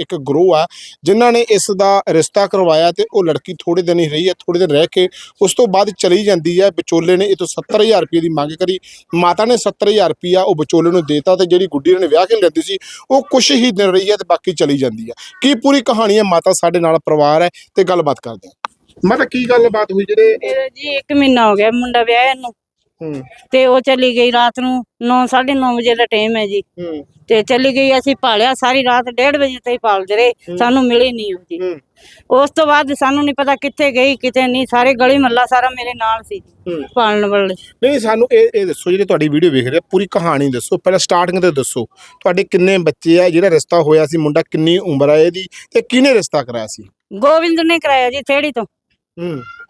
ਇੱਕ ਗਰੋਹ ਆ, ਜਿਨ੍ਹਾਂ ਨੇ ਇਸ ਦਾ ਰਿਸ਼ਤਾ ਕਰਵਾਇਆ ਤੇ ਉਹ ਲੜਕੀ ਥੋੜੇ ਦਿਨ ਹੀ ਰਹੀ ਹੈ ਥੋੜੇ ਦਿਨ ਰਹਿ ਕੇ ਉਸ ਤੋਂ ਬਾਅਦ ਚਲੀ ਜਾਂਦੀ ਹੈ, ਵਿਚੋਲੇ ਨੇ ਇਹ ਤੋਂ 70000 ਰੁਪਏ ਦੀ ਮੰਗ ਕਰੀ, ਮਾਤਾ ਨੇ 70000 ਰੁਪਿਆ ਉਹ ਵਿਚੋਲੇ ਨੂੰ ਦੇਤਾ ਤੇ ਜਿਹੜੀ ਗੁੱਡੀ ਨੇ ਵਿਆਹ ਕੇ ਲੈਂਦੀ ਸੀ, ਉਹ ਕੁਝ ਹੀ ਦਿਨ ਰਹੀ ਹੈ ਤੇ ਬਾਕੀ ਚਲੀ ਜਾਂਦੀ ਹੈ। ਕੀ ਪੂਰੀ ਕਹਾਣੀ ਹੈ? ਮਾਤਾ ਸਾਡੇ ਨਾਲ ਪਰਿਵਾਰ ਹੈ ਤੇ ਗੱਲਬਾਤ ਕਰਦੇ ਹਾਂ। ਮਾਤਾ, ਕੀ ਗੱਲਬਾਤ ਹੋਈ ਜਿਹੜੇ ਜੀ 1 ਮਹੀਨਾ ਹੋ ਗਿਆ, ਮੁੰਡਾ ਵਿਆਹਿਆ ਨੂੰ ਤੇ ਉਹ ਚਲੀ ਗਈ ਰਾਤ ਨੂੰ 9 9:30 ਵਜੇ ਦਾ ਟਾਈਮ ਹੈ ਜੀ। ਤੇ ਚਲੀ ਗਈ ਅਸੀਂ ਭਾਲਿਆ ਸਾਰੀ ਰਾਤ 1:30 ਵਜੇ ਤਾਈਂ ਭਾਲਦੇ ਰਹੇ ਸਾਨੂੰ ਮਿਲੀ ਨਹੀਂ ਉਹਦੀ। ਹੂੰ। ਉਸ ਤੋਂ ਬਾਅਦ ਸਾਨੂੰ ਨਹੀਂ ਪਤਾ ਕਿੱਥੇ ਗਈ ਕਿਤੇ ਨਹੀਂ ਸਾਰੇ ਗਲੀ ਮੱਲਾ ਸਾਰਾ ਮੇਰੇ ਨਾਲ ਸੀ ਹੂੰ। ਭਾਲਣ ਵਾਲੇ। ਨਹੀਂ ਸਾਨੂੰ ਇਹ ਇਹ ਦੱਸੋ ਜਿਹੜੇ ਤੁਹਾਡੀ ਵੀਡੀਓ ਵੇਖ ਰਹੇ ਪੂਰੀ ਕਹਾਣੀ ਦੱਸੋ ਪਹਿਲਾਂ ਸਟਾਰਟਿੰਗ ਤੋਂ ਦੱਸੋ ਤੁਹਾਡੇ ਕਿੰਨੇ ਬੱਚੇ ਆ ਜਿਹੜਾ ਰਿਸ਼ਤਾ ਹੋਇਆ ਸੀ ਮੁੰਡਾ ਕਿੰਨੀ ਉਮਰ ਆ ਇਹਦੀ ਤੇ ਕਿਹਨੇ ਰਿਸ਼ਤਾ ਕਰਾਇਆ ਸੀ? ਗੋਬਿੰਦ ਨੇ ਕਰਾਇਆ ਜੀ ਥੇੜੀ ਤੋਂ।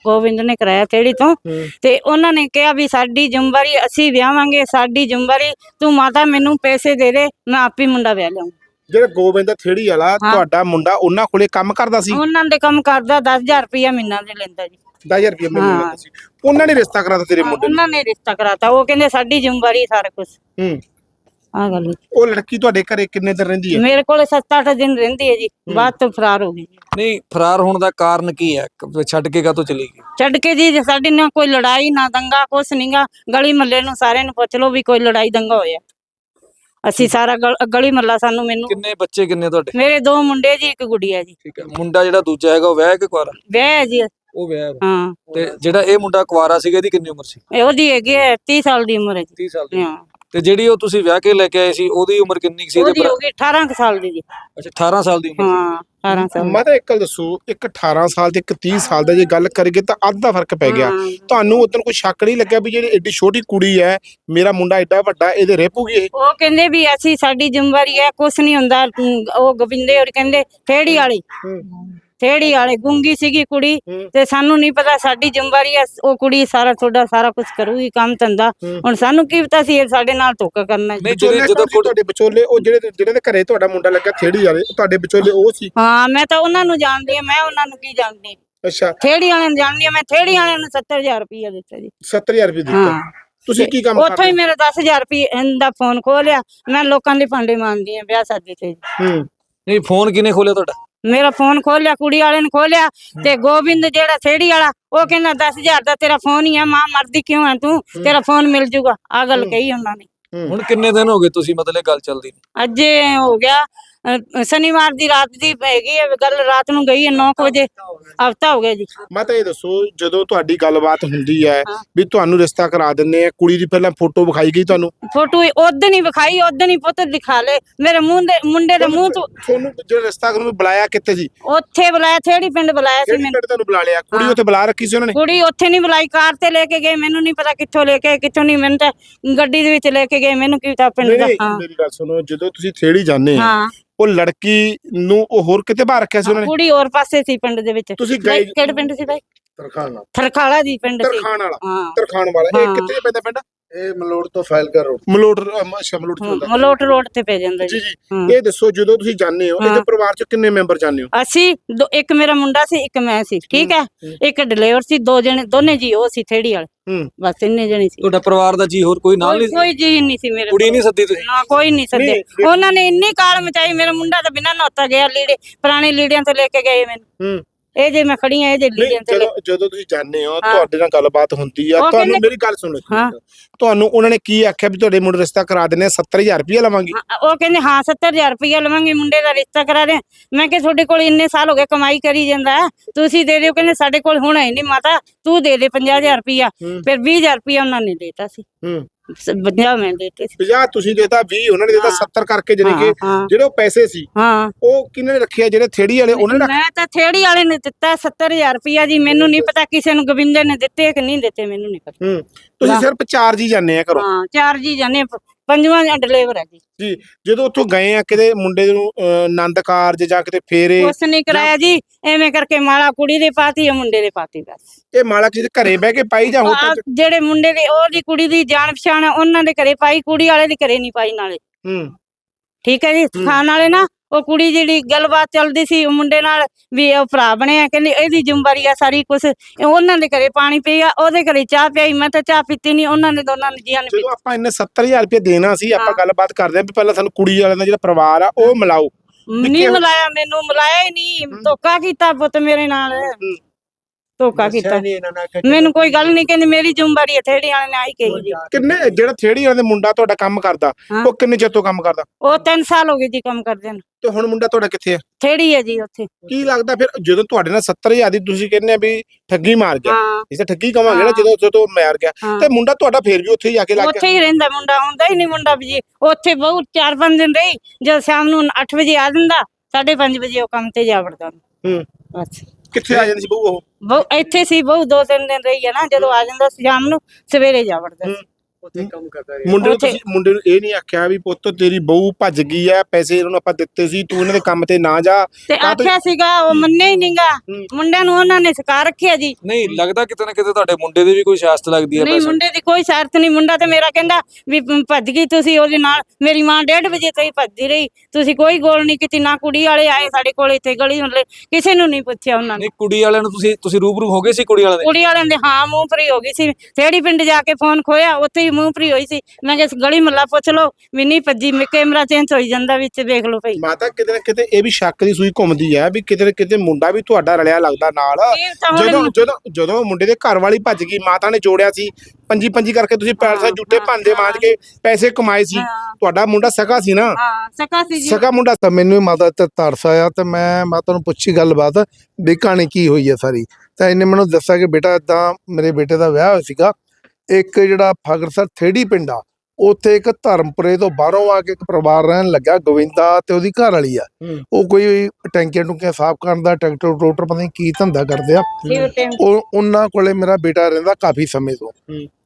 ਗੋਬਿੰਦ ਨੇ ਕਰਾਇਆ ਥੇੜੀ ਤੋਂ। ਹੂੰ। ਤੇ ਉਹਨਾਂ ਨੇ ਕਿਹਾ ਵੀ ਸਾਡੀ ਜ਼ਿੰਮੇਵਾਰੀ ਅਸੀਂ ਵਿਆਹਾਂਗੇ ਸਾਡੀ ਜ਼ਿੰਮੇਵਾਰੀ ਤੂੰ ਮਾਤਾ ਮੈਨੂੰ ਪੈਸੇ ਦੇ ਦੇ ਮੈਂ ਆਪੇ ਮੁੰਡਾ ਵਿਆਹ ਲਿਆਉਂ ਜਿਹੜਾ ਗੋਬਿੰਦ ਥੇੜੀ ਵਾਲਾ ਹਾਂ। ਤੁਹਾਡਾ ਮੁੰਡਾ ਉਹਨਾਂ ਕੋਲੇ ਕੰਮ ਕਰਦਾ ਸੀ? ਉਹਨਾਂ ਦੇ ਕੰਮ ਕਰਦਾ 10000 ਰੁਪਇਆ ਮਹੀਨਾ ਦੇ ਲੈਂਦਾ ਜੀ। 10000 ਰੁਪਏ ਮਹੀਨੇ ਹਾਂ। ਲੈਂਦਾ ਸੀ। ਉਹਨਾਂ ਨੇ ਰਿਸ਼ਤਾ ਕਰਾਤਾ ਤੇਰੇ ਹਾਂ, ਮੁੰਡੇ ਨੂੰ? ਉਹਨਾਂ ਨੇ ਰਿਸ਼ਤਾ ਕਰਾਤਾ ਉਹ ਕਹਿੰਦੇ ਸਾਡੀ ਜ਼ਿੰਮੇਵਾਰੀ ਸਾਰਾ ਕੁਝ ਹੂੰ। ਆ ਗੱਲ ਉਹ ਲੜਕੀ ਤੁਹਾਡੇ ਘਰੇ ਕਿੰਨੇ ਦਿਨ ਰਹਿੰਦੀ ਹੈ? ਮੇਰੇ ਕੋਲੇ 7-8 ਦਿਨ ਰਹਿੰਦੀ ਹੈ ਜੀ ਬਾਅਦ ਤੋਂ ਫਰਾਰ ਹੋ ਗਈ। ਜੀ। ਨਹੀਂ ਫਰਾਰ ਹੋਣ ਦਾ ਕਾਰਨ ਕੀ ਹੈ? ਕ- ਛੱਡ ਕੇ ਕਾਹਤੋਂ ਚਲੀ ਗਈ? ਛੱਡ ਕੇ ਜੀ ਜੇ ਸਾਡੀ ਨਾ ਕੋਈ ਲੜਾਈ ਨਾ ਦੰਗਾ ਕੁਛ ਨਹੀਂਗਾ ਗਲੀ ਮੱਲੇ ਨੂੰ ਸਾਰਿਆਂ ਨੂੰ ਪੁੱਛ ਲਓ ਵੀ ਕੋਈ ਲੜਾਈ ਦੰਗਾ ਹੋਇਆ। ਅਸੀਂ ਸਾਰਾ ਗਲ- ਗਲੀ ਮੱਲਾ ਸਾਨੂੰ ਮੈਨੂੰ ਕਿੰਨੇ ਬੱਚੇ ਕਿੰਨੇ ਤੁਹਾਡੇ? ਮੇਰੇ ਦੋ ਮੁੰਡੇ ਜੀ ਇੱਕ ਗੁੜੀਆ ਜੀ। ਠੀਕ ਹੈ। ਮੁੰਡਾ ਜਿਹੜਾ ਦੂਜਾ ਹੈਗਾ ਉਹ ਵਿਆਹ ਕੇ ਕੁਆਰਾ? ਵਿਆਹ ਹੈ ਜੀ। ਉਹ ਵਿਆਹ ਵਾ। ਹਾਂ। ਤੇ ਜਿਹੜਾ ਇਹ ਮੁੰਡਾ ਕੁਆਰਾ ਸੀਗਾ ਇਹਦੀ ਕਿੰਨੀ ਉਮਰ ਸੀ? ਇਹ ਉਹਦੀ ਹੈਗੀ ਹੈ 30 ਸਾਲ ਦੀ ਉਮਰ ਹੈ ਜੀ। 30 ਸਾਲ ਦੀ। ਹਾਂ। ਤੇ ਜਿਹੜੀ ਉਹ ਤੁਸੀਂ ਵਿਆਹ ਕੇ ਲੈ ਕੇ ਆਏ ਸੀ ਉਹਦੀ ਉਮਰ ਕਿੰਨੀ ਸੀ ਉਹਦੀ ਹੋ ਗਈ 18 ਕੁ ਸਾਲ ਦੀ ਜੀ ਅੱਛਾ 18 ਸਾਲ ਦੀ ਉਮਰ। ਹਾਂ 18 ਸਾਲ। ਮੈਂ ਤਾਂ ਇੱਕ ਗੱਲ ਦੱਸੋ ਇੱਕ 18 ਸਾਲ ਤੇ ਇੱਕ 30 ਸਾਲ ਦਾ ਜੇ ਗੱਲ ਕਰੀਏ ਤਾਂ ਅੱਧ ਦਾ ਫ਼ਰਕ ਪੈ ਗਿਆ ਹਾਂ। ਤੁਹਾਨੂੰ ਉਦੋਂ ਕੋਈ ਸ਼ੱਕ ਨਹੀਂ ਲੱਗਿਆ ਵੀ ਜਿਹੜੀ ਏਡੀ ਛੋਟੀ ਕੁੜੀ ਹੈ ਮੇਰਾ ਮੁੰਡਾ ਏਡਾ ਵੱਡਾ ਇਹਦੇ ਰਹਿ ਪੂਗੀ ਇਹ ਉਹ ਕਹਿੰਦੇ ਵੀ ਅਸੀਂ ਸਾਡੀ ਜ਼ਿੰਮੇਵਾਰੀ ਹੈ ਕੁਛ ਨਹੀਂ ਹੁੰਦਾ ਉਹ ਗੋਬਿੰਦੇ ਹੋਰ ਕਹਿੰਦੇ ਥੇੜੀ ਵਾਲੀ ਥੇੜੀ ਵਾਲੇ ਗੁੰਗੀ ਸੀਗੀ ਕੁੜੀ। ਤੇ ਸਾਨੂੰ ਨਹੀਂ ਪਤਾ ਸਾਡੀ ਜ਼ਿੰਮੇਵਾਰੀ ਹੈ ਉਹ ਕੁੜੀ ਸਾਰਾ ਤੁਹਾਡਾ ਸਾਰਾ ਕੁਝ ਕਰੂਗੀ ਕੰਮ ਧੰਦਾ। ਹੁਣ ਸਾਨੂੰ ਕੀ ਪਤਾ ਸੀ ਇਹ ਸਾਡੇ ਨਾਲ ਧੋਖਾ ਕਰਨਾ ਹੈ। ਜਿਹੜੇ ਜਦੋਂ ਤੁਹਾਡੇ ਵਿਚੋਲੇ ਉਹ ਜਿਹੜੇ ਜਿਹਨਾਂ ਦੇ ਘਰੇ ਤੁਹਾਡਾ ਮੁੰਡਾ ਲੱਗਾ ਥੇੜੀ ਵਾਲੇ ਤੁਹਾਡੇ ਵਿਚੋਲੇ ਉਹ ਸੀ? ਹਾਂ ਮੈਂ ਤਾਂ ਉਹਨਾਂ ਨੂੰ ਜਾਣਦੀ ਹਾਂ ਮੈਂ ਉਹਨਾਂ ਨੂੰ ਕੀ ਜਾਣਦੀ। ਅੱਛਾ। ਥੇੜੀ ਵਾਲਿਆਂ ਨੂੰ ਜਾਣਦੀ ਹਾਂ ਮੈਂ ਥੇੜੀ ਵਾਲਿਆਂ ਨੂੰ 70000 ਰੁਪਇਆ ਦਿੱਤਾ ਜੀ। 70000 ਰੁਪਏ ਦਿੱਤਾ। ਹਾਂ। ਤੁਸੀਂ ਕੀ ਕੰਮ ਉੱਥੋਂ ਕਰਦੇ? ਹੀ ਮੇਰਾ 10000 ਰੁਪਏ ਦਾ ਫੋਨ ਖੋਲਿਆ ਮੈਂ ਲੋਕਾਂ ਦੇ ਭਾਂਡੇ ਮਾਂਜਦੀ ਹਾਂ ਵਿਆਹ ਸ਼ਾਦੀ ਤੇ ਹੂੰ। ਨਹੀਂ ਫੋਨ ਕਿਨੇ ਖੋਲਿਆ ਤੁਹਾਡਾ? ਮੇਰਾ ਫੋਨ ਖੋਲਿਆ ਕੁੜੀ ਵਾਲੇ ਨੇ ਖੋਲਿਆ ਤੇ ਗੋਬਿੰਦ ਜਿਹੜਾ ਥੇੜੀ ਵਾਲਾ ਉਹ ਕਹਿੰਦਾ 10000 ਦਾ ਤੇਰਾ ਫੋਨ ਹੀ ਆ ਮਾਂ ਮਰਦੀ ਕਿਉਂ ਆ ਤੂੰ? ਤੇਰਾ ਫੋਨ ਮਿਲ ਜੂਗਾ। ਆ ਗੱਲ ਕਹੀ ਉਹਨਾਂ ਨੇ। ਹੁਣ ਕਿੰਨੇ ਦਿਨ ਹੋ ਗਏ ਤੁਸੀਂ ਮਤਲਬ ਇਹ ਗੱਲ ਚੱਲਦੀ ਨੂੰ? ਅੱਜ ਇਹ ਹੋ ਗਿਆ ਸ਼ਨੀਵਾਰ ਦੀ ਰਾਤ ਦੀ ਹੈਗੀ ਹੈ ਗੱਲ ਰਾਤ ਨੂੰ ਗਈ ਹੈ 9 ਵਜੇ। ਹਫਤਾ ਹੋ ਗਿਆ ਜੀ। ਮੈਂ ਤਾਂ ਇਹ ਦੱਸੋ ਜਦੋਂ ਤੁਹਾਡੀ ਗੱਲਬਾਤ ਹੁੰਦੀ ਹੈ। ਵੀ ਤੁਹਾਨੂੰ ਰਿਸ਼ਤਾ ਕਰਾ ਦਿੰਦੇ ਆ ਕੁੜੀ ਦੀ ਪਹਿਲਾਂ ਫੋਟੋ ਵਿਖਾਈ ਗਈ ਤੁਹਾਨੂੰ? ਫੋਟੋ ਉਦੋਂ ਹੀ ਵਿਖਾਈ ਉਦੋਂ ਹੀ ਪੁੱਤ ਦਿਖਾ ਲੈ ਮੇਰੇ ਮੂੰਹ ਦੇ ਮੁੰਡੇ ਦੇ ਮੂੰਹ ਤੋਂ ਤੁਹਾਨੂੰ ਜਿਹੜਾ ਰਿਸ਼ਤਾ ਕਰਨ ਨੂੰ ਬੁਲਾਇਆ ਕਿੱਥੇ ਸੀ? ਉੱਥੇ ਬੁਲਾਇਆ ਥੇੜੀ ਪਿੰਡ ਬੁਲਾਇਆ ਸੀ ਮੈਨੂੰ। ਤੁਹਾਨੂੰ ਬੁਲਾ ਲਿਆ? ਕੁੜੀ। ਉੱਥੇ ਬੁਲਾ ਰੱਖੀ ਸੀ ਉਹਨਾਂ ਨੇ? ਕੁੜੀ ਉੱਥੇ ਨਹੀਂ ਬੁਲਾਈ ਕਾਰ ਤੇ ਲੈ ਕੇ ਗਏ ਮੈਨੂੰ ਨਹੀਂ ਪਤਾ ਕਿੱਥੋਂ ਲੈ ਕੇ ਕਿੱਥੋਂ ਨਹੀਂ ਮੈਨੂੰ ਤਾਂ ਗੱਡੀ ਦੇ ਵਿੱਚ ਲੈ ਕੇ ਗਏ ਮੈਨੂੰ ਕੀ ਪਤਾ ਪਿੰਡ ਦਾ ਹਾਂ। ਮੇਰੀ ਗੱਲ ਸੁਣੋ ਜਦੋਂ ਤੁਸੀਂ ਥੇੜੀ ਜਾਂਦੇ ਆ ਹਾਂ। ਉਹ ਲੜਕੀ ਨੂੰ ਉਹ ਹੋਰ ਕਿਤੇ ਬਾਹਰ ਰੱਖਿਆ ਸੀ ਉਹਨਾਂ ਨੇ? ਕੁੜੀ ਹੋਰ ਪਾਸੇ ਸੀ ਪਿੰਡ ਦੇ ਵਿੱਚ। ਤੁਸੀਂ ਗਏ ਕਿਹੜੇ ਪਿੰਡ ਸੀ ਬਾਈ? ਤਰਖਾਨ ਨਾਲ ਥਰਖਾਲਾ ਜੀ ਪਿੰਡ ਸੀ। ਤਰਖਾਨ ਵਾਲਾ। ਹਾਂ। ਤਰਖਾਨ ਵਾਲਾ। ਇਹ ਹਾਂ। ਕਿੱਥੇ ਪੈਂਦਾ ਪਿੰਡ? ਇਹ ਮਲੋੜ ਤੋਂ ਫਾਈਲ ਕਰੋ ਮਲੋਟ ਅਮ, ਅੱਛਾ ਮਲੋਟ ਤੋਂ ਹੁੰਦਾ ਮਲੋਟ ਰੋਡ ਤੇ ਪੈ ਜਾਂਦਾ ਜੀ। ਜੀ। ਇਹ ਦੱਸੋ ਜਦੋਂ ਤੁਸੀਂ ਜਾਂਦੇ ਹੋ ਇਹਦੇ। ਪਰਿਵਾਰ ਚ ਕਿੰਨੇ ਮੈਂਬਰ ਜਾਂਦੇ ਹੋ? ਅਸੀਂ ਦੋ- ਇੱਕ ਮੇਰਾ ਮੁੰਡਾ ਸੀ ਇੱਕ ਮੈਂ ਸੀ ਠੀਕ ਹੈ। ਇੱਕ ਡਿਲੀਵਰ ਸੀ ਦੋ ਜਣੇ ਦੋਨੇ ਜੀ ਉਹ ਸੀ ਥੇੜੀ ਵਾਲੇ। ਹੂੰ। ਬਸ ਇੰਨੇ ਜਣੇ ਸੀ। ਤੁਹਾਡਾ ਪਰਿਵਾਰ ਦਾ ਜੀ ਹੋਰ ਕੋਈ ਨਾਲ ਕੋਈ ਨਹੀਂ ਕੋਈ ਜੀ ਨਹੀਂ ਸੀ ਮੇਰੇ ਕੁੜੀ। ਨਹੀਂ ਸੱਦੀ ਤੁਸੀਂ? ਨਾ ਕੋਈ ਨਹੀਂ ਸੱਦੇ। ਨਹੀਂ, ਉਹਨਾਂ ਨੇ ਇੰਨੀ ਕਾਲ ਮਚਾਈ ਮੇਰਾ ਮੁੰਡਾ ਤਾਂ ਬਿਨਾਂ ਨੋਤਾ ਗਿਆ ਲੀੜੇ ਪੁਰਾਣੇ ਲੀੜਿਆਂ ਤੋਂ ਲੈ ਕੇ ਗਏ ਮੈਨੂੰ। ਹੂੰ। ਇਹ ਜੇ ਮੈਂ ਖੜੀ ਆ ਇਹ ਜੇ ਲੀੜਿਆਂ ਤੋਂ ਜਦੋਂ ਜਦੋਂ ਤੁਸੀਂ ਜਾਂਦੇ ਹੋ। ਤੁਹਾਡੇ ਨਾਲ ਗੱਲਬਾਤ ਹੁੰਦੀ ਆ ਤੁਹਾਨੂੰ ਮੇਰੀ ਗੱਲ ਸੁਣੋ। ਤੁਹਾਨੂੰ ਉਹਨਾਂ ਨੇ ਕੀ ਆਖਿਆ ਵੀ ਤੁਹਾਡੇ ਮੁੰਡੇ ਰਿਸ਼ਤਾ ਕਰਾ ਆ 70000 ਰੁਪਏ ਲਵਾਂਗੇ? ਉਹ ਕਹਿੰਦੇ ਹਾਂ 70000 ਰੁਪਇਆ ਲਵਾਂਗੇ ਮੁੰਡੇ ਦਾ ਰਿਸ਼ਤਾ ਕਰਾ ਦੇ। ਮੈਂ ਕਿਹਾ ਤੁਹਾਡੇ ਕੋਲ ਇੰਨੇ ਸਾਲ ਹੋ ਗਏ ਕਮਾਈ ਕਰੀ ਜਾਂਦਾ ਤੁਸੀਂ ਦੇ ਦਿਓ ਕਹਿੰਦੇ ਸਾਡੇ ਕੋਲ ਹੁਣ ਹੈ ਨਹੀਂ ਮਾਤਾ ਤੂੰ ਦੇ ਦੇ 50000 ਰੁਪਇਆ ਹੂੰ। ਫਿਰ 20000 ਰੁਪਇਆ ਉਹਨਾਂ ਨੇ ਦੇਤਾ ਸੀ। ਹੂੰ। 50 ਮੈਂ ਦੇਤੇ ਸੀ। 50 ਤੁਸੀਂ ਦੇਤਾ 20 ਉਹਨਾਂ ਨੇ ਦੇਤਾ ਹਾਂ। 70 ਕਰਕੇ ਜਿਹੜੇ ਹਾਂ, ਕਿ ਹਾਂ। ਜਿਹੜੇ ਉਹ ਪੈਸੇ ਸੀ ਹਾਂ। ਉਹ ਕਿਹਨੇ ਨੇ ਰੱਖਿਆ ਜਿਹੜੇ ਥੇੜੀ ਵਾਲੇ ਉਹਨਾਂ ਨੇ ਮੈਂ ਤਾਂ ਥੇੜੀ ਵਾਲੇ ਨੇ ਦਿੱਤਾ 70000 ਰੁਪਇਆ ਜੀ। ਮੈਨੂੰ ਨਹੀਂ ਪਤਾ ਕਿਸੇ ਨੂੰ ਗੋਬਿੰਦਰ ਨੇ ਦਿੱਤੇ ਕਿ ਨਹੀਂ ਦਿੱਤੇ ਮੈਨੂੰ ਨਹੀਂ ਪਤਾ। ਹੂੰ। ਤੁਸੀਂ ਵਾਹ। ਸਿਰਫ ਚਾਰ ਜੀ ਜਾਂਦੇ ਆ ਘਰੋਂ। ਹਾਂ ਚਾਰ ਜੀ ਜਾਨੇ ਪ- ਪੰਜਵਾਂ ਡਿਲੀਵਰ ਹੈ ਜੀ। ਜੀ ਜਦੋਂ ਉੱਥੋਂ ਗਏ ਆ ਕਿਤੇ ਮੁੰਡੇ ਨੂੰ ਅਹ, ਆਨੰਦ ਕਾਰਜ ਜਾਂ ਕਿਤੇ ਫੇਰੇ ਕੁਛ ਨਹੀਂ ਕਰਾਇਆ ਜੀ ਐਵੇਂ ਕਰਕੇ ਮਾਲਾ ਕੁੜੀ ਦੇ ਪਾਤੀ ਆ ਮੁੰਡੇ ਦੇ ਪਾਤੀ ਬਸ। ਇਹ ਮਾਲਾ ਕਿਸੇ ਦੇ ਘਰੇ ਬਹਿ ਕੇ ਪਾਈ ਜਾਂ ਹੋਟਲ ਆਹ ਚ ਜਿਹੜੇ ਮੁੰਡੇ ਦੇ ਉਹਦੀ ਕੁੜੀ ਦੀ ਜਾਣ ਪਛਾਣ ਆ, ਉਹਨਾਂ ਦੇ ਘਰੇ ਪਾਈ ਕੁੜੀ ਵਾਲੇ ਦੇ ਘਰੇ ਨਹੀਂ ਪਾਈ ਨਾਲੇ। ਹੂੰ। ਠੀਕ ਹੈ ਜੀ? ਖਾਣ ਵਾਲੇ ਨਾ ਉਹ ਕੁੜੀ ਜਿਹੜੀ ਗੱਲਬਾਤ ਚੱਲਦੀ ਸੀ ਉਹ ਮੁੰਡੇ ਨਾਲ ਵੀ ਉਹ ਭਰਾ ਬਣਿਆ ਕਹਿੰਦੀ ਇਹਦੀ ਜ਼ਿੰਮੇਵਾਰੀ ਆ ਸਾਰੀ ਕੁਛ। ਉਹਨਾਂ ਦੇ ਘਰੇ ਪਾਣੀ ਪੀਆ ਉਹਦੇ ਘਰੇ ਚਾਹ ਪਿਆਈ ਮੈਂ ਤਾਂ ਚਾਹ ਪੀਤੀ ਨਹੀਂ ਉਹਨਾਂ ਨੇ ਦੋਨਾਂ ਨੇ ਜੀਆਂ ਨੇ ਆਪਾਂ ਇਹਨੇ 70000 ਰੁਪਏ ਦੇਣਾ ਸੀ ਆਪਾਂ। ਗੱਲਬਾਤ ਕਰਦੇ ਆਂ ਵੀ ਪਹਿਲਾਂ ਸਾਨੂੰ ਕੁੜੀ ਵਾਲਿਆਂ ਦਾ ਜਿਹੜਾ ਪਰਿਵਾਰ ਆ ਉਹ ਮਿਲਾਓ। ਨਹੀਂ ਮਿਲਾਇਆ ਮੈਨੂੰ ਮਿਲਾਇਆ ਹੀ ਨਹੀਂ। ਧੋਖਾ ਕੀਤਾ ਪੁੱਤ ਮੇਰੇ ਨਾਲ। ਧੋਖਾ ਕੀਤਾ। ਮੈਨੂੰ ਕੋਈ ਗੱਲ ਨਹੀਂ ਕਹਿੰਦੀ ਮੇਰੀ ਜ਼ਿੰਮੇਵਾਰੀ ਹੈ ਥੇੜੀ ਵਾਲੇ ਨੇ ਆਈ ਕਹੀ ਜੀ ਕਿੰਨੇ ਜਿਹੜਾ ਥੇੜੀ ਵਾਲੇ ਦਾ ਮੁੰਡਾ ਤੁਹਾਡਾ ਕੰਮ ਕਰਦਾ। ਉਹ ਕਿੰਨੇ ਚਿਰ ਤੋਂ ਕੰਮ ਕਰਦਾ? ਉਹ 3 ਸਾਲ ਹੋ ਗਏ ਜੀ ਕੰਮ ਕਰਦੇ ਨੂੰ। ਤੇ ਹੁਣ ਮੁੰਡਾ ਤੁਹਾਡਾ ਕਿੱਥੇ ਹੈ ਥੇੜੀ ਹੈ ਜੀ ਉੱਥੇ। ਕੀ ਲੱਗਦਾ ਫਿਰ ਜਦੋਂ ਤੁਹਾਡੇ ਨਾਲ 70000 ਦੀ ਤੁਸੀਂ ਕਹਿੰਦੇ ਆ ਵੀ ਠੱਗੀ ਮਾਰ ਗਿਆ ਇਸੇ ਠੱਗੀ ਕਵਾਂਗੇ ਨਾ। ਜਦੋਂ ਜਦੋਂ ਮਾਰ ਗਿਆ। ਤੇ ਮੁੰਡਾ ਤੁਹਾਡਾ ਫੇਰ ਵੀ ਉੱਥੇ ਹੀ ਜਾ ਕੇ ਲੱਗ ਉੱਥੇ ਗਿਆ ਹੀ ਰਹਿੰਦਾ ਮੁੰਡਾ ਆਉਂਦਾ ਹੀ ਨਹੀਂ ਮੁੰਡਾ ਵੀ ਜੀ। ਉੱਥੇ ਬਹੁਤ ਚਾਰ ਪੰਜ ਦਿਨ ਰਹੀ ਜਦ ਸ਼ਾਮ ਨੂੰ 8 ਵਜੇ ਆ ਜਾਂਦਾ 5:30 ਵਜੇ ਉਹ ਕੰਮ ਤੇ ਜਾ ਵੜਦਾ। ਹੂੰ। ਬਸ। ਕਿੱਥੇ ਆ ਜਾਂਦੀ ਸੀ ਬਹੂ ਉਹ? ਬਹੁ, ਇੱਥੇ ਸੀ, ਬਹੁ ਦੋ ਤਿੰਨ ਦਿਨ ਰਹੀ ਹੈ ਨਾ, ਜਦੋਂ ਆ ਜਾਂਦਾ ਸੀ ਸ਼ਾਮ ਨੂੰ, ਸਵੇਰੇ ਜਾ ਵੜਦਾ ਸੀ। ਮੁੰਡੇ ਨੂੰ ਤੁਸੀਂ ਮੁੰਡੇ ਨੂੰ ਇਹ ਨਹੀਂ ਆਖਿਆ ਵੀ ਪੁੱਤ ਤੇਰੀ ਬਹੂ ਭੱਜ ਗਈ ਆ ਪੈਸੇ ਇਹਨਾਂ ਨੂੰ ਆਪਾਂ ਦਿੱਤੇ ਸੀ ਤੂੰ ਇਹਨਾਂ ਦੇ ਕੰਮ ਤੇ ਨਾ ਜਾ। ਤੇ ਆਖਿਆ ਸੀਗਾ ਉਹ ਮੰਨੇ ਹੀ ਨਹੀਂਗਾ। ਮੁੰਡਿਆਂ ਨੂੰ ਉਹਨਾਂ ਨੇ ਸਿਕਾ ਰੱਖਿਆ ਜੀ। ਨਹੀਂ ਲੱਗਦਾ ਕਿਤੇ ਨਾ ਕਿਤੇ ਤੁਹਾਡੇ ਮੁੰਡੇ ਦੀ ਵੀ ਕੋਈ ਸਿਆਸਤ ਲੱਗਦੀ ਹੈ ਨਹੀਂ ਮੁੰਡੇ ਦੀ ਕੋਈ ਸ਼ਰਤ ਨਹੀਂ। ਮੁੰਡਾ ਤੇ ਮੇਰਾ ਕਹਿੰਦਾ ਵੀ ਭੱਜ ਗਈ ਤੁਸੀਂ ਉਹਦੇ ਨਾਲ। ਮੇਰੀ ਮਾਂ 1:30 ਵਜੇ ਤੋਂ ਹੀ ਭੱਜਦੀ ਰਹੀ। ਤੁਸੀਂ ਕੋਈ ਗੋਲ ਨਹੀਂ ਕੀਤੀ ਨਾ ਕੁੜੀ ਵਾਲੇ ਆਏ ਸਾਡੇ ਕੋਲ ਇੱਥੇ ਗਲੀ ਮੱਲੇ ਕਿਸੇ ਨੂੰ ਨਹੀਂ ਪੁੱਛਿਆ ਉਹਨਾਂ ਨੇ। ਨਹੀਂ ਕੁੜੀ ਵਾਲਿਆਂ ਨੂੰ ਤੁਸੀਂ ਤੁਸੀਂ ਰੂਬਰੂ ਹੋ ਗਏ ਸੀ ਕੁੜੀ ਵਾਲਿਆਂ ਦੇ? ਕੁੜੀ ਵਾਲਿਆਂ ਦੇ ਹਾਂ ਮੂੰਹ ਫਰੀ ਹੋ ਗਈ ਸੀ। ਥੇੜੀ ਪਿੰਡ ਜਾ ਕੇ ਫੋਨ ਖੋਇਆ ਉੱਥੇ ਹੀ ਮੂੰਹ ਫਰੀ ਹੋਈ ਸੀ। ਮੈਂ ਕਿਹਾ ਗਲੀ ਮੱਲਾ ਪੁੱਛ ਲਓ ਵੀ ਨਹੀਂ ਭੱਜੀ ਮੇ ਕੈਮਰਾ ਚੇਂਜ ਹੋਈ ਜਾਂਦਾ ਵਿੱਚ ਵੇਖ ਲਓ ਭਈ। ਮਾਤਾ ਕਿਤੇ ਨਾ ਕਿਤੇ ਇਹ ਵੀ ਸ਼ੱਕ ਦੀ ਸੂਈ ਘੁੰਮਦੀ ਹੈ ਵੀ ਕਿਤੇ ਨਾ ਕਿਤੇ ਮੁੰਡਾ ਵੀ ਤੁਹਾਡਾ ਰਲਿਆ ਲੱਗਦਾ ਨਾਲ। ਜਦੋਂ ਜਦੋਂ ਜਦੋਂ ਮੁੰਡੇ ਦੇ ਘਰ ਵਾਲੀ ਭੱਜ ਗਈ ਮਾਤਾ ਨੇ ਜੋੜਿਆ ਸੀ ਪੰਜੀ ਪੰਜੀ ਕਰਕੇ ਤੁਸੀਂ ਪੈਸੇ ਜੁੱਟੇ ਭਾਂਡੇ ਮਾਂਜ ਕੇ ਪੈਸੇ ਕਮਾਏ ਸੀ। ਤੁਹਾਡਾ ਮੁੰਡਾ ਸਕਾ ਸੀ ਨਾ? ਹਾਂ ਸਕਾ ਸੀ ਜੀ। ਸਕਾ ਮੁੰਡਾ ਤਾਂ ਮੈਨੂੰ ਮਾਤਾ ਤੇ ਤਰਸ ਆਇਆ ਤੇ ਮੈਂ ਮਾਤਾ ਨੂੰ ਪੁੱਛੀ ਗੱਲਬਾਤ ਵੀ ਕਹਾਣੀ ਕੀ ਹੋਈ ਹੈ ਸਾਰੀ। ਤਾਂ ਇਹਨੇ ਮੈਨੂੰ ਦੱਸਿਆ ਕਿ ਬੇਟਾ ਇਦਾਂ ਮੇਰੇ ਬੇਟੇ ਦਾ ਵਿਆਹ ਹੋਇਆ ਸੀਗਾ। ਇੱਕ ਜਿਹੜਾ ਫਗਰਸਰ ਥੇੜੀ ਪਿੰਡਾ ਉੱਥੇ ਇੱਕ ਧਰਮਪੁਰੇ ਤੋਂ ਬਾਹਰੋਂ ਆ ਕੇ ਇੱਕ ਪਰਿਵਾਰ ਰਹਿਣ ਲੱਗਾ ਗੋਵਿੰਦਾ ਤੇ ਉਹਦੀ ਘਰ ਵਾਲੀ ਆ। ਉਹ ਕੋਈ ਟੈਂਕੀਆਂ ਟੁੰਕੀਆਂ ਸਾਫ਼ ਕਰਨ ਦਾ ਟਰੈਕਟਰ ਟਰੋਟਰ ਪਤਾ ਨਹੀਂ ਕੀ ਧੰਦਾ ਕਰਦੇ ਆ। ਉਹ ਉਹਨਾਂ ਕੋਲੇ ਮੇਰਾ ਬੇਟਾ ਰਹਿੰਦਾ ਕਾਫੀ ਸਮੇਂ ਤੋਂ।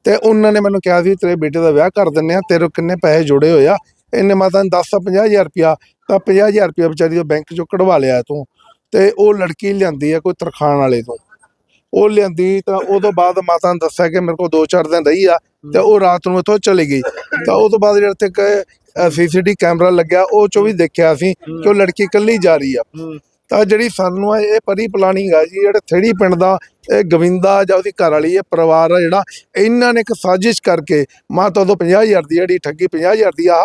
ਤੇ ਉਹਨਾਂ ਨੇ ਮੈਨੂੰ ਕਿਹਾ ਸੀ ਤੇਰੇ ਬੇਟੇ ਦਾ ਵਿਆਹ ਕਰ ਦਿੰਨੇ ਆ ਤੇਰੇ ਕਿੰਨੇ ਪੈਸੇ ਜੋੜੇ ਹੋਏ ਆ। ਇਹਨੇ ਮਾਤਾ ਨੇ ਦੱਸਤਾ 50000 ਰੁਪਿਆ ਤਾਂ 50000 ਰੁਪਿਆ ਵਿਚਾਰੀ ਉਹ ਬੈਂਕ ਚੋਂ ਕਢਵਾ ਲਿਆ ਤੂੰ। ਤੇ ਉਹ ਲੜਕੀ ਲਿਆਂਦੀ ਆ ਕੋਈ ਤਰਖਾਣ ਵਾਲੇ ਤੋਂ। ਉਹ ਲਿਆਂਦੀ ਤਾਂ ਉਹ ਤੋਂ ਬਾਅਦ ਮਾਤਾ ਨੇ ਦੱਸਿਆ ਕਿ ਮੇਰੇ ਕੋਲ 2-4 ਦਿਨ ਰਹੀ ਆ ਤੇ ਉਹ ਰਾਤ ਨੂੰ ਇੱਥੋਂ ਚਲੀ ਗਈ। ਤਾਂ ਉਹ ਤੋਂ ਬਾਅਦ ਜਿਹੜਾ ਤੇ ਸੀਸੀਟੀ ਕੈਮਰਾ ਲੱਗਿਆ, ਉਹ ਚੋਂ ਵੀ ਦੇਖਿਆ ਅਸੀਂ ਕਿ ਉਹ ਲੜਕੀ ਇਕੱਲੀ ਜਾ ਰਹੀ ਆ। ਤਾਂ ਜਿਹੜੀ ਸਾਨੂੰ ਆ ਇਹ ਪਰੀ ਪਲਾਨਿੰਗ ਆ ਜੀ ਜਿਹੜੇ ਥੇੜੀ ਪਿੰਡ ਦਾ ਇਹ ਗਵਿੰਦਾ ਜਾਂ ਉਹਦੀ ਘਰ ਵਾਲੀ ਇਹ ਪਰਿਵਾਰ ਆ ਜਿਹੜਾ ਇਹਨਾਂ ਨੇ ਇੱਕ ਸਾਜ਼ਿਸ਼ ਕਰਕੇ ਮਾਤਾ ਤੋਂ 50000 ਦੀ ਜਿਹੜੀ ਠੱਗੀ 50000 ਦੀ ਆ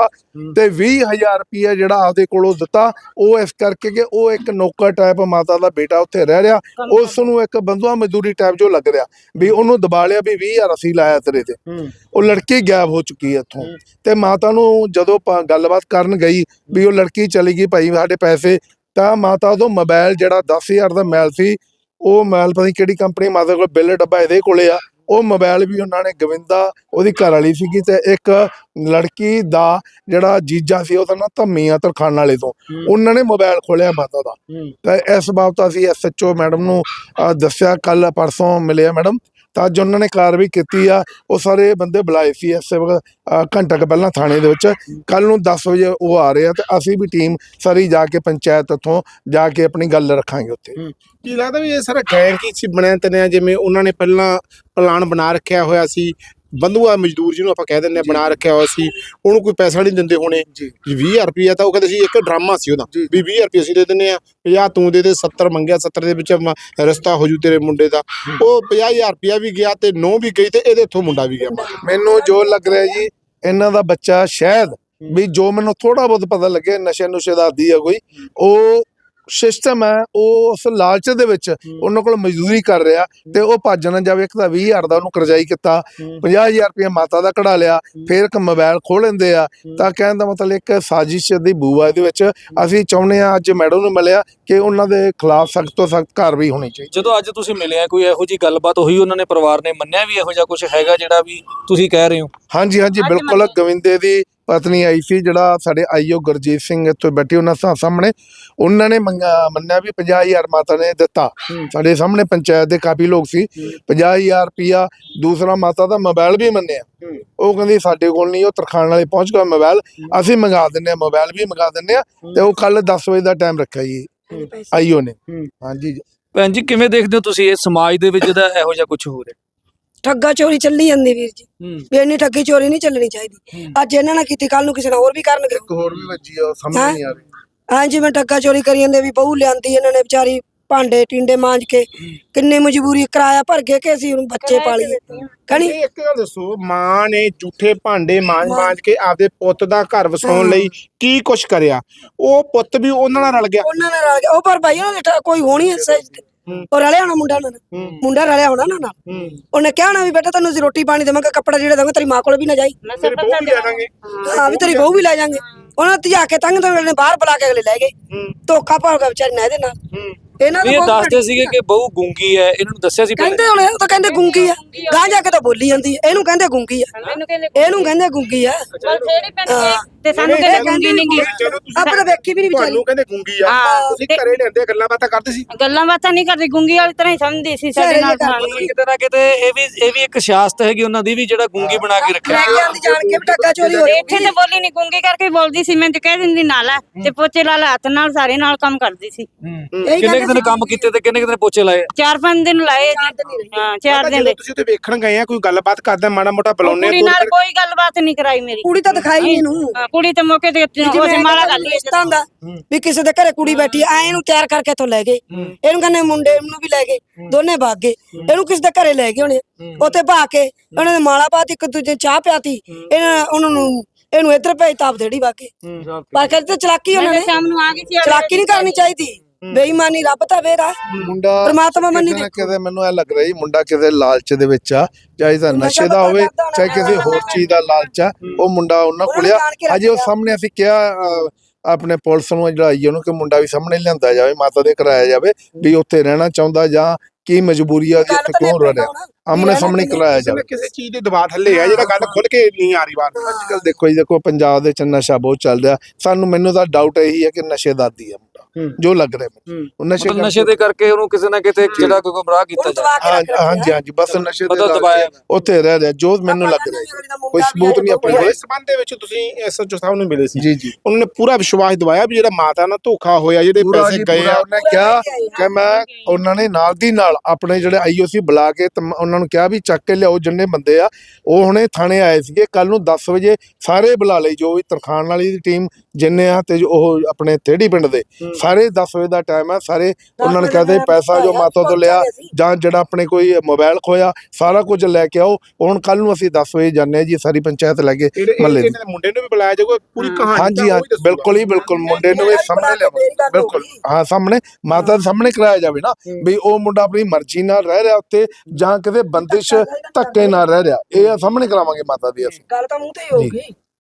ਤੇ 20000 ਰੁਪਏ ਜਿਹੜਾ ਆਪਦੇ ਕੋਲੋਂ ਦਿੱਤਾ ਉਹ ਇਸ ਕਰਕੇ ਕਿ ਉਹ ਇੱਕ ਨੌਕਰ ਟਾਈਪ ਮਾਤਾ ਦਾ ਬੇਟਾ ਉੱਥੇ ਰਹਿ ਰਿਹਾ ਉਸ ਨੂੰ ਇੱਕ ਬੰਦੂਆ ਮਜ਼ਦੂਰੀ ਟਾਈਪ ਜੋ ਲੱਗ ਰਿਹਾ ਵੀ ਉਹਨੂੰ ਦਬਾ ਲਿਆ ਵੀ 20000 ਅਸੀਂ ਲਾਇਆ ਤੇਰੇ ਤੇ। ਉਹ ਲੜਕੀ ਗਾਇਬ ਹੋ ਚੁੱਕੀ ਹੈ ਇੱਥੋਂ। ਤੇ ਮਾਤਾ ਨੂੰ ਜਦੋਂ ਗੱਲਬਾਤ ਕਰਨ ਗਈ ਵੀ ਉਹ ਲੜਕੀ ਚਲੀ ਗਈ ਭਾਈ ਸਾਡੇ ਪੈਸੇ ਤਾਂ ਮਾਤਾ ਤੋਂ ਮੋਬਾਈਲ ਜਿਹੜਾ 10000 ਦਾ ਮੈਲ ਸੀ ਉਹ ਮੈਲ ਪਤਾ ਨਹੀਂ ਕਿਹੜੀ ਕੰਪਨੀ ਮਾਤਾ ਕੋਲ ਬਿੱਲ ਡੱਬਾ ਇਹਦੇ ਕੋਲੇ ਆ ਉਹ ਮੋਬਾਈਲ ਵੀ ਉਹਨਾਂ ਨੇ ਗਵਿੰਦਾ ਉਹਦੀ ਘਰ ਵਾਲੀ ਸੀਗੀ ਤੇ ਇੱਕ ਲੜਕੀ ਦਾ ਜਿਹੜਾ ਜੀਜਾ ਸੀ ਉਹਦਾ ਨਾਂ ਧੰਮੀ ਆ ਤਰਖਾਣ ਵਾਲੇ ਤੋਂ ਉਹਨਾਂ ਨੇ ਮੋਬਾਈਲ ਖੋਲਿਆ ਮਾਤਾ ਦਾ। ਤਾਂ ਇਸ ਬਾਬਤ ਅਸੀਂ ਐਸਐਚਓ ਮੈਡਮ ਨੂੰ ਦੱਸਿਆ ਕੱਲ ਪਰਸੋਂ ਮਿਲਿਆ ਮੈਡਮ। ਤਾਂ ਅੱਜ ਉਹਨਾਂ ਨੇ ਕਾਰਵਾਈ ਕੀਤੀ ਆ, ਉਹ ਸਾਰੇ ਬੰਦੇ ਬੁਲਾਏ ਸੀ ਐਸੇ ਵਕਤ ਘੰਟਾ ਕੁ ਪਹਿਲਾਂ ਥਾਣੇ ਦੇ ਵਿੱਚ। ਕੱਲ ਨੂੰ 10 ਵਜੇ ਉਹ ਆ ਰਹੇ ਆ ਤੇ ਅਸੀਂ ਵੀ ਟੀਮ ਸਾਰੀ ਜਾ ਕੇ ਪੰਚਾਇਤ ਉੱਥੋਂ ਜਾ ਕੇ ਆਪਣੀ ਗੱਲ ਰੱਖਾਂਗੇ ਉੱਥੇ। ਕੀ ਲੱਗਦਾ ਵੀ ਇਹ ਸਾਰਾ ਗੈਂਗ ਕੀ ਸੀ ਬਣਿਆ ਤਨਿਆ ਜਿਵੇਂ ਉਹਨਾਂ ਨੇ ਪਹਿਲਾਂ ਪਲਾਨ ਬਣਾ ਰੱਖਿਆ ਹੋਇਆ ਸੀ ਬੰਧੂਆ ਮਜ਼ਦੂਰ ਜਿਹਨੂੰ ਆਪਾਂ ਕਹਿ ਦਿੰਦੇ ਆ ਬਣਾ ਰੱਖਿਆ ਹੋਇਆ ਸੀ ਉਹਨੂੰ ਕੋਈ ਪੈਸਾ ਨਹੀਂ ਦਿੰਦੇ ਹੋਣੇ। ਜੀ। 20000 ਰੁਪਇਆ ਤਾਂ ਉਹ ਕਹਿੰਦੇ ਸੀ ਇੱਕ ਡਰਾਮਾ ਸੀ ਉਹਦਾ। ਵੀ 20000 ਰੁਪਏ ਅਸੀਂ ਦੇ ਦਿੰਨੇ ਆ 50 ਤੂੰ ਦੇ ਦੇ 70 ਮੰਗਿਆ 70 ਦੇ ਵਿੱਚ ਰਿਸ਼ਤਾ ਹੋ ਜੂ ਤੇਰੇ ਮੁੰਡੇ ਦਾ। ਉਹ 50000 ਰੁਪਇਆ ਵੀ ਗਿਆ ਤੇ ਨੋ ਵੀ ਗਈ ਤੇ ਇਹਦੇ ਇੱਥੋਂ ਮੁੰਡਾ ਵੀ ਗਿਆ। ਮੈਨੂੰ ਜੋ ਲੱਗ ਰਿਹਾ ਜੀ ਇਹਨਾਂ ਦਾ ਬੱਚਾ ਸ਼ਾਇਦ ਵੀ ਜੋ ਮੈਨੂੰ ਥੋੜਾ ਬਹੁਤ ਪਤਾ ਲੱਗਿਆ ਨਸ਼ੇ ਨੁਸ਼ੇ ਦਾ ਆਦੀ ਆ ਕੋਈ ਉਹ ਸਿਸਟਮ ਹੈ ਉਹ ਉਸ ਲਾਲਚ ਦੇ ਵਿੱਚ ਉਹਨਾਂ ਕੋਲ ਮਜ਼ਦੂਰੀ ਕਰ ਰਿਹਾ ਤੇ ਉਹ ਭੱਜ ਨਾ ਜਾਵੇ ਇੱਕ ਤਾਂ 20000 ਦਾ ਉਹਨੂੰ ਕਰਜ਼ਾਈ ਕੀਤਾ 50000 ਰੁਪਏ ਮਾਤਾ ਦਾ ਕਢਾ ਲਿਆ ਫਿਰ ਇੱਕ ਮੋਬਾਈਲ ਖੋਹ ਲੈਂਦੇ ਆ ਤਾਂ ਕਹਿਣ ਦਾ ਮਤਲਬ ਇੱਕ ਸਾਜ਼ਿਸ਼ ਦੀ ਬੂਆ ਇਹਦੇ ਵਿੱਚ। ਅਸੀਂ ਚਾਹੁੰਦੇ ਆ ਅੱਜ ਮੈਡਮ ਨੂੰ ਮਿਲਿਆ ਕਿ ਉਹਨਾਂ ਦੇ ਖਿਲਾਫ ਸਖਤ ਤੋਂ ਸਖਤ ਕਾਰਵਾਈ ਹੋਣੀ ਚਾਹੀਦੀ। ਜਦੋਂ ਅੱਜ ਤੁਸੀਂ ਮਿਲੇ ਆ ਕੋਈ ਇਹੋ ਜੀ ਗੱਲਬਾਤ ਹੋਈ ਉਹਨਾਂ ਨੇ ਪਰਿਵਾਰ ਨੇ ਮੰਨਿਆ ਵੀ ਇਹੋ ਜਿਹਾ ਕੁਝ ਹੈਗਾ ਜਿਹੜਾ ਵੀ ਤੁਸੀਂ ਕਹਿ ਰਹੇ ਹੋ? ਹਾਂਜੀ ਹਾਂਜੀ ਬਿਲਕੁਲ। ਗਵਿੰਦੇ ਦੀ ਪਤਨੀ ਆਈ ਸੀ ਜਿਹੜਾ ਸਾਡੇ ਆਈਓ ਗੁਰਜੀਤ ਸਿੰਘ ਇੱਥੇ ਬੈਠੇ ਉਹਨਾਂ ਸਾਹਮਣੇ ਉਹਨਾਂ ਨੇ ਮੰਗਾ ਮੰਨਿਆ ਵੀ 50000 ਮਾਤਾ ਨੇ ਦਿੱਤਾ। ਸਾਡੇ ਸਾਹਮਣੇ ਪੰਚਾਇਤ ਦੇ ਕਾਫੀ ਲੋਕ ਸੀ 50000 ਰੁਪਿਆ ਦੂਸਰਾ ਮਾਤਾ ਦਾ ਮੋਬਾਈਲ ਵੀ ਮੰਨਿਆ। ਉਹ ਕਹਿੰਦੀ ਸਾਡੇ ਕੋਲ ਨਹੀਂ ਉਹ ਤਰਖਾਣ ਵਾਲੇ ਪਹੁੰਚ ਗਿਆ ਮੋਬਾਈਲ ਅਸੀਂ ਮੰਗਾ ਦਿੰਨੇ ਆ ਮੋਬਾਈਲ ਵੀ ਮੰਗਾ ਦਿੰਨੇ ਆ ਤੇ ਉਹ ਕੱਲ 10 ਵਜੇ ਦਾ ਟਾਈਮ ਰੱਖਿਆ ਜੀ ਆਈਓ ਨੇ। ਹਾਂਜੀ। ਭੈਣ ਜੀ ਕਿਵੇਂ ਦੇਖਦੇ ਹੋ ਤੁਸੀਂ ਇਹ ਸਮਾਜ ਦੇ ਵਿੱਚ ਜਿਹੜਾ ਇਹੋ ਜਿਹਾ ਕੁਝ ਹੋ ਰਿਹਾ? ਠੱਗਾ ਚੋਰੀ ਚੱਲੀ ਜਾਂਦੀ ਵੀਰ ਜੀ। ਹੂੰ। ਵੀ ਇੰਨੀ ਠੱਗੀ ਚੋਰੀ ਨਹੀਂ ਚੱਲਣੀ ਚਾਹੀਦੀ। ਅੱਜ ਇਹਨਾਂ ਨਾਲ ਕੀਤੀ ਕੱਲ ਨੂੰ ਕਿਸੇ ਨਾਲ ਹੋਰ ਵੀ ਕਰਨਗੇ। ਇੱਕ ਹੋਰ ਵੀ ਵੱਜੀ ਆ ਸਮਝ ਹੈਂ? ਨਹੀਂ ਆ ਰਹੀ। ਐਂ ਜਿਵੇਂ ਠੱਗਾ ਚੋਰੀ ਕਰੀ ਜਾਂਦੇ ਵੀ ਬਹੂ ਲਿਆਂਦੀ ਇਹਨਾਂ ਨੇ ਵਿਚਾਰੀ ਭਾਂਡੇ ਟਿੰਡੇ ਮਾਂਜ ਕੇ। ਕਿੰਨੀ ਮਜਬੂਰੀ ਕਿਰਾਇਆ ਭਰ ਕੇ ਕਿ ਅਸੀਂ ਹੁਣ ਬੱਚੇ ਪਾਲੀਏ। ਕਣੀ? ਇਹ ਇੱਕ ਗੱਲ ਦੱਸੋ ਮਾਂ ਨੇ ਝੂਠੇ ਭਾਂਡੇ ਮਾਂਜ ਮਾਂਜ ਕੇ ਆਪਦੇ ਪੁੱਤ ਦਾ ਘਰ ਵਸਾਉਣ ਲਈ ਕੀ ਕੁਛ ਕਰਿਆ? ਉਹ ਪੁੱਤ ਵੀ ਉਹਨਾਂ ਨਾਲ ਰਲ ਗਿਆ। ਉਹਨਾਂ ਨਾਲ ਰਲ ਗਿਆ। ਉਹ ਪਰ ਭਾਈ ਉਹਨਾਂ ਦੇ ਕੋਈ ਹੋਣੀ ਤੇ। ਉਹ ਰਲਿਆ ਹੋਣਾ ਮੁੰਡਾ ਉਹਨਾਂ ਨਾਲ ਮੁੰਡਾ ਰਲਿਆ ਹੋਣਾ ਨਾ ਨਾਲ। ਉਹਨੇ ਕਿਹਾ ਨਾ ਵੀ ਬੇਟਾ ਤੈਨੂੰ ਅਸੀਂ ਰੋਟੀ ਪਾਣੀ ਦੇਵਾਂਗੇ ਕੱਪੜਾ ਜਿਹੜੇ ਦੇਵਾਂਗੇ ਤੇਰੀ ਮਾਂ ਕੋਲ ਵੀ ਨਾ ਜਾਈ। ਤੇਰੇ ਬਹੂ ਵੀ ਲੈ ਦਾਂਗੇ। ਹਾਂ ਵੀ ਤੇਰੀ ਬਹੂ ਵੀ ਲੈ ਜਾਾਂਗੇ। ਉਹਨਾਂ ਨੇ ਧਿਆ ਕੇ ਤੰਗ ਤੰਗ ਨੇ ਬਾਹਰ ਬੁਲਾ ਕੇ ਅਗਲੇ ਲੈ ਗਏ। ਧੋਖਾ ਪਾ ਗਿਆ ਵਿਚਾਰੀ ਨੇ ਇਹਦੇ ਨਾਲ। ਇਹਨਾਂ ਵੀ ਇਹ ਬਹੁਤ ਦੱਸਦੇ ਸੀਗੇ ਕਿ ਬਹੂ ਗੁੰਗੀ ਹੈ ਇਹਨਾਂ ਨੂੰ ਦੱਸਿਆ ਸੀ ਪਹਿਲਾਂ? ਕਹਿੰਦੇ ਹੁਣ ਉਹ ਤਾਂ ਕਹਿੰਦੇ ਗੁੰਗੀ ਆ। ਗਾਂ ਜਾ ਕੇ ਤਾਂ ਬੋਲੀ ਜਾਂਦੀ ਹੈ ਇਹਨੂੰ ਕਹਿੰਦੇ ਗੁੰਗੀ ਆ। ਮੈਨੂੰ ਕਹਿੰਦੇ ਇਹਨੂੰ ਕਹਿੰਦੇ ਗੁੰਗੀ ਆ। ਤੇ ਸਾਨੂੰ ਕਹਿੰਦੇ ਗੁੰਗੀ ਨਹੀਂ ਗਈ ਚਲੋ ਤੁਸੀਂ ਵੇਖੀ ਵੀ ਨਹੀਂ ਵਿਚਾਰੀ। ਤੁਹਾਨੂੰ ਕਹਿੰਦੇ ਗੁੰਗੀ ਆ। ਹਾਂ, ਤੁਸੀਂ ਘਰੇ ਲੈਂਦੇ ਗੱਲਾਂ ਬਾਤਾਂ ਕਰਦੇ ਸੀ। ਗੱਲਾਂ ਬਾਤਾਂ ਨਹੀਂ ਕਰਦੀ ਗੁੰਗੀ ਵਾਲੀ ਤਰ੍ਹਾਂ ਹੀ ਸਮਝਦੀ ਸੀ ਸਾਡੇ ਨਾਲ ਮਤਲਬ ਕਿਤੇ ਨਾ ਕਿਤੇ ਇਹ ਵੀ ਇਹ ਵੀ ਇੱਕ ਸਿਆਸਤ ਹੈਗੀ ਉਹਨਾਂ ਦੀ ਵੀ ਜਿਹੜਾ ਗੁੰਗੀ ਬਣਾ ਕੇ ਰੱਖਿਆ। ਲੈ ਕੇ ਆਂਦੀ ਜਾਣ ਕੇ ਵੀ ਟੱਕਾ ਚੋਰੀ ਹੋ ਇੱਥੇ ਤੇ ਬੋਲੀ ਨਹੀਂ ਗੁੰਗੀ ਕਰਕੇ ਬੋਲਦੀ ਸੀ ਮੈਂ ਤੇ ਕਹਿ ਦਿੰਦੀ ਨਾਲ। ਤੇ ਪੋਚੇ ਲਾ ਲਾ ਹੱਥ ਨਾਲ ਸਾਰੇ ਨਾਲ ਕੰਮ ਕਰਦੀ ਸੀ। ਕਿੰਨੇ ਕੁ ਦਿਨ ਕੰਮ ਕੀਤੇ ਤੇ ਕਿੰਨੇ ਕੁ ਦਿਨ ਪੋਚੇ ਲਾਏ? ਚਾਰ ਪੰਜ ਦਿਨ ਲਾਏ ਜੀ। ਹਾਂ ਚਾਰ ਦਿਨ ਤੁਸੀਂ ਉੱਥੇ ਵੇਖਣ ਗਏ ਆ ਕੋਈ ਗੱਲਬਾਤ ਕਰਦਾ ਮਾੜਾ ਮੋਟਾ ਬੁਲਾਉਨੇ ਕੁੜੀ ਨਾਲ ਕੋਈ ਗੱਲਬਾਤ ਨਹੀਂ ਕਰਾਈ ਮੇਰੀ। ਕੁੜੀ ਤਾਂ ਦਿਖਾਈ ਨਹੀਂ ਇਹਨੂੰ। ਹਾਂ, ਕੁੜੀ ਤੇ ਮੌਕੇ ਤੇ ਉਸੇ ਮਾਲਾ ਕਰ ਲਈ ਰਿਸ਼ਤਾ ਹੁੰਦਾ ਵੀ ਕਿਸੇ ਦੇ ਘਰੇ ਕੁੜੀ ਬੈਠੀ ਐ ਇਹਨੂੰ ਤਿਆਰ ਕਰਕੇ ਇੱਥੋਂ ਲੈ ਗਏ। ਇਹਨੂੰ ਕਹਿੰਦੇ ਮੁੰਡੇ ਨੂੰ ਵੀ ਲੈ ਗਏ ਦੋਨੇ ਭਾਗ ਗਏ। ਇਹਨੂੰ ਕਿਸੇ ਦੇ ਘਰੇ ਲੈ ਗਏ ਹੋਣੇ ਉੱਥੇ ਭਾ ਕੇ ਉਹਨਾਂ ਨੇ ਮਾਲਾ ਪਾਤੀ ਇੱਕ ਦੂਜੇ ਨੂੰ ਚਾਹ ਪਿਆਤੀ ਇਹਨਾਂ ਉਹਨਾਂ ਨੂੰ ਇਹਨੂੰ ਇੱਧਰ ਭੇਜ ਤਾਪ ਦੇੜੀ ਬਾਕੇ। ਪਰ ਕਰਦੇ ਚਲਾਕੀ ਉਹਨਾਂ ਨੇ। ਸ਼ਾਮ ਨੂੰ ਆ ਗਈ ਸੀ ਚਲਾਕੀ ਨਹੀਂ ਕਰਨੀ ਚਾਹੀਦੀ। ਬੇਈਮਾਨੀ ਰੱਬ ਤਾਂ ਵੇਰਾ। ਮੁੰਡਾ ਪਰਮਾਤਮਾ ਮੰਨੀ ਕਿਤੇ ਨਾ ਕਿਤੇ ਮੈਨੂੰ ਇਹ ਲੱਗ ਰਿਹਾ ਮੁੰਡਾ ਕਿਤੇ ਲਾਲਚ ਦੇ ਵਿੱਚ ਆ ਚਾਹੇ ਤਾਂ ਨਸ਼ੇ ਦਾ ਹੋਵੇ ਚਾਹੇ ਕਿਸੇ ਹੋਰ ਚੀਜ਼ ਦਾ ਲਾਲਚ ਆ ਉਹ ਮੁੰਡਾ ਉਹਨਾਂ ਕੋਲ ਆ। ਜਾਣ ਕੇ ਹਜੇ ਉਹ ਸਾਹਮਣੇ ਅਸੀਂ ਕਿਹਾ ਅਹ, ਆਪਣੇ ਪੁਲਿਸ ਨੂੰ ਜਿਹੜਾ ਆਈ ਉਹਨੂੰ ਕਿ ਮੁੰਡਾ ਵੀ ਸਾਹਮਣੇ ਲਿਆਂਦਾ ਜਾਵੇ ਮਾਤਾ ਦੇ ਕਰਾਇਆ ਜਾਵੇ ਵੀ ਉੱਥੇ ਰਹਿਣਾ ਚਾਹੁੰਦਾ ਜਾਂ ਕੀ ਮਜਬੂਰੀ ਆ ਕਿ ਉੱਥੇ ਕਿਉਂ ਰਹਿ ਰਿਹਾ ਆਮਣੇ ਸਾਹਮਣੇ ਕਰਾਇਆ ਜਾਵੇ। ਕਿਸੇ ਚੀਜ਼ ਦੇ ਦਬਾਅ ਥੱਲੇ ਆ ਜਿਹੜਾ ਗੱਲ ਖੁੱਲ ਕੇ ਨਹੀਂ ਆ ਰਹੀ ਬਾਹਰ ਅੱਜ ਕੱਲ ਦੇਖੋ ਜੀ ਦੇਖੋ ਪੰਜਾਬ ਦੇ ਚ ਨਸ਼ਾ ਬਹੁਤ ਚੱਲ ਰਿਹਾ। ਸਾਨੂੰ ਮੈਨੂੰ ਤਾਂ ਡਾਊਟ ਇਹੀ ਹੈ ਕਿ ਨਸ਼ੇ ਦਾ ਆਦੀ ਹੈ ਮੁੰਡਾ ਜੋ ਲੱਗ ਰਿਹਾ ਮੈਨੂੰ ਉਹ ਨਸ਼ੇ ਨਸ਼ੇ ਦੇ ਕਰਕੇ ਉਹਨੂੰ ਕਿਸੇ ਨਾ ਕਿਤੇ ਜਿਹੜਾ ਕੋਈ ਗੁੰਮਰਾਹ ਕੀਤਾ ਜਾ। ਹਾਂਜੀ ਹਾਂਜੀ ਬਸ ਨਸ਼ੇ ਦੇ। ਉੱਥੇ ਰਹਿ ਰਿਹਾ ਜੋ ਮੈਨੂੰ ਲੱਗ ਰਿਹਾ। ਕੋਈ ਸਬੂਤ ਨਹੀਂ ਆਪਣੇ ਕੋਲ। ਇਸ ਸੰਬੰਧ ਦੇ ਵਿੱਚ ਤੁਸੀਂ ਐਸਐਚਓ ਸਾਹਿਬ ਨੂੰ ਮਿਲੇ ਸੀ। ਜੀ ਜੀ। ਉਹਨਾਂ ਨੇ ਪੂਰਾ ਵਿਸ਼ਵਾਸ ਦਿਵਾਇਆ ਵੀ ਜਿਹੜਾ ਮਾਤਾ ਨਾਲ ਧੋਖਾ ਹੋਇਆ ਜਿਹੜੇ ਪੈਸੇ ਗਏ ਆ। ਉਹਨੇ ਕਿਹਾ ਕਿ ਮੈਂ ਉਹਨਾਂ ਨੇ ਨਾਲ ਦੀ ਨਾਲ ਆਪਣੇ ਜਿਹੜੇ ਆਈਓਸੀ ਬੁਲਾ ਕੇ ਉਹਨਾਂ ਨੂੰ ਕਿਹਾ ਵੀ ਚੱਕ ਕੇ ਲਿਆਓ ਜਿੰਨੇ ਬੰਦੇ ਆ। ਉਹ ਹੁਣੇ ਥਾਣੇ ਆਏ ਸੀਗੇ। ਕੱਲ ਨੂੰ 10 ਵਜੇ ਸਾਰੇ ਬੁਲਾ ਲਈ ਜੋ ਵੀ ਤਰਖਾਨ ਵਾਲੀ ਦੀ ਟੀਮ ਜਿੰਨੇ ਆ ਤੇ ਜੋ ਉਹ ਆਪਣੇ ਥੇੜੀ ਪਿੰਡ ਦੇ। ਸਾਰੇ 10 ਵਜੇ ਦਾ ਟਾਈਮ ਆ। ਸਾਰੇ ਉਹਨਾਂ ਨੇ ਕਹਦੇ ਪੈਸਾ ਜੋ ਮਾਤਾ ਤੋਂ ਲਿਆ ਜਾਂ ਜਿਹੜਾ ਆਪਣੇ ਕੋਈ ਮੋਬਾਈਲ ਖੋਇਆ ਸਾਰਾ ਕੁਝ ਲੈ ਕੇ ਆਓ। ਹੁਣ ਕੱਲ ਨੂੰ ਅਸੀਂ 10 ਵਜੇ ਜਾਂਦੇ ਆ ਜੀ। ਸਾਰੀ ਪੰਚਾਇਤ ਲੈ ਕੇ ਮਹੱਲੇ ਦੀ। ਮੁੰਡੇ ਨੂੰ ਵੀ ਬੁਲਾਇਆ ਜਾਊਗਾ ਪੂਰੀ ਕਹਾਣੀ ਹਾਂਜੀ ਹਾਂ। ਬਿਲਕੁਲ ਹੀ ਬਿਲਕੁਲ। ਮੁੰਡੇ ਨੂੰ ਇਹ ਸਾਹਮਣੇ ਲਿਆਵਾਂ ਬਿਲਕੁਲ। ਹਾਂ ਸਾਹਮਣੇ ਮਾਤਾ ਦੇ ਸਾਹਮਣੇ ਕਰਾਇਆ ਜਾਵੇ ਨਾ ਵੀ ਉਹ ਮੁੰਡਾ ਆਪਣੀ ਮਰਜ਼ੀ ਨਾਲ ਰਹਿ ਰਿਹਾ ਉੱਥੇ ਜਾਂ ਕਿਤੇ ਬੰਦਿਸ਼ ਧੱਕੇ ਨਾਲ ਰਹਿ ਰਿਹਾ। ਇਹ ਸਾਹਮਣੇ ਕਰਾਵਾਂਗੇ ਮਾਤਾ ਦੀ ਅਸੀਂ। ਗੱਲ ਤਾਂ ਮੂੰਹ ਤੇ ਹੀ ਹੋਊਗੀ।